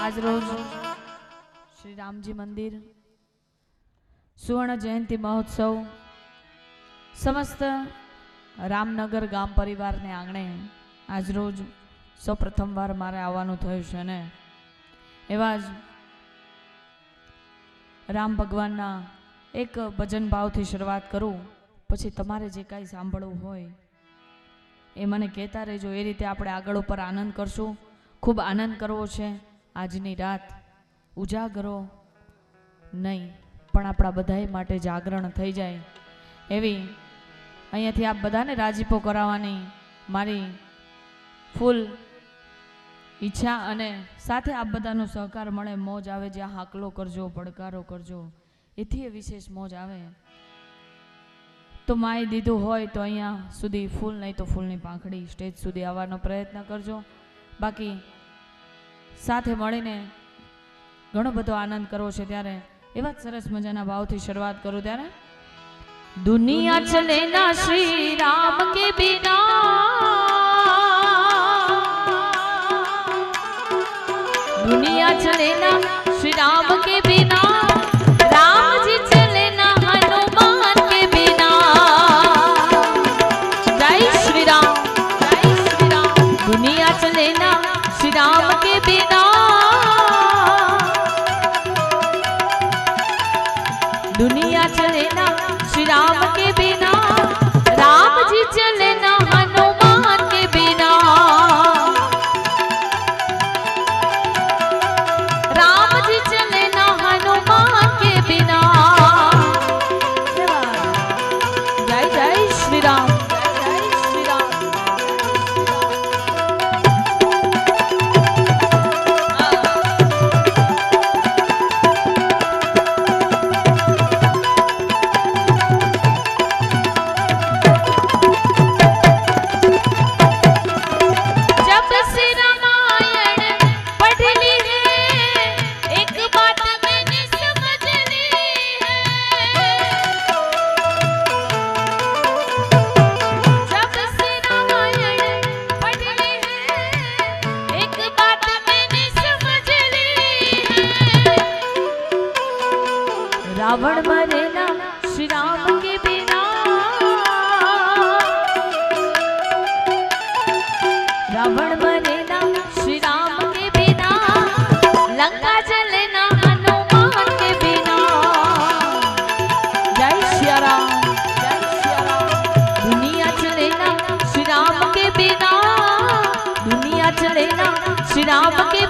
આજ રોજ શ્રી રામજી મંદિર, સુવર્ણ જયંતિ મહોત્સવ, સમસ્ત રામનગર ગામ પરિવારને આંગણે આજ રોજ સૌ પ્રથમવાર મારે આવવાનું થયું છે ને. એવા જ રામ ભગવાનના એક ભજન ભાવથી શરૂઆત કરું, પછી તમારે જે કાંઈ સાંભળવું હોય એ મને કહેતા રહેજો. એ રીતે આપણે આગળ ઉપર આનંદ કરશું. ખૂબ આનંદ કરવો છે. આજની રાત ઉજાગરો નહીં, પણ આપણા બધાએ માટે જાગરણ થઈ જાય. એવી અહીંયાથી આપ બધાને રાજીપો કરાવવાની મારી ફૂલ ઈચ્છા અને સાથે આપ બધાનો સહકાર મળે, મોજ આવે, જ્યાં હાકલો કરજો, પડકારો કરજો, એથી એ વિશેષ મોજ આવે. તો માએ દીધું હોય તો અહીંયા સુધી ફૂલ નહીં તો ફૂલની પાંખડી સ્ટેજ સુધી આવવાનો પ્રયત્ન કરજો. બાકી સાથે મળીને ઘણો બધો આનંદ કરવો છે ત્યારે. એવા જ સરસ મજાના ભાવથી શરૂઆત કરું ત્યારે. દુનિયા ચલે ના શ્રી રામ કે બિના દુનિયા ચલે ના શ્રી રામ કે બિના दुनिया चले ना श्री राम के बिना राम जी चले रावण मरे ना श्री राम के बिना। रावण मरे ना श्री राम के बिना। लंका जले ना, हनुमान के बिना। जय श्री राम जय श्री राम दुनिया चले ना श्री राम के बिना। दुनिया चले ना श्री राम के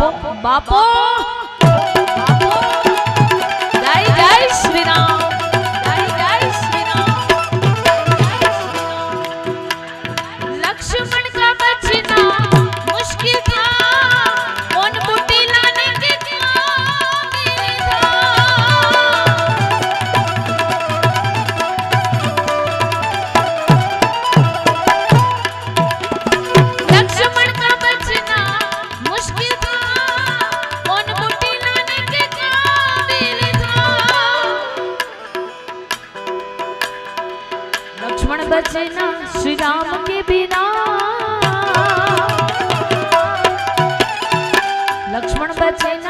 બાપો બાપો. લક્ષ્મણ બચના શ્રી રામ કે બિના લક્ષ્મણ બચના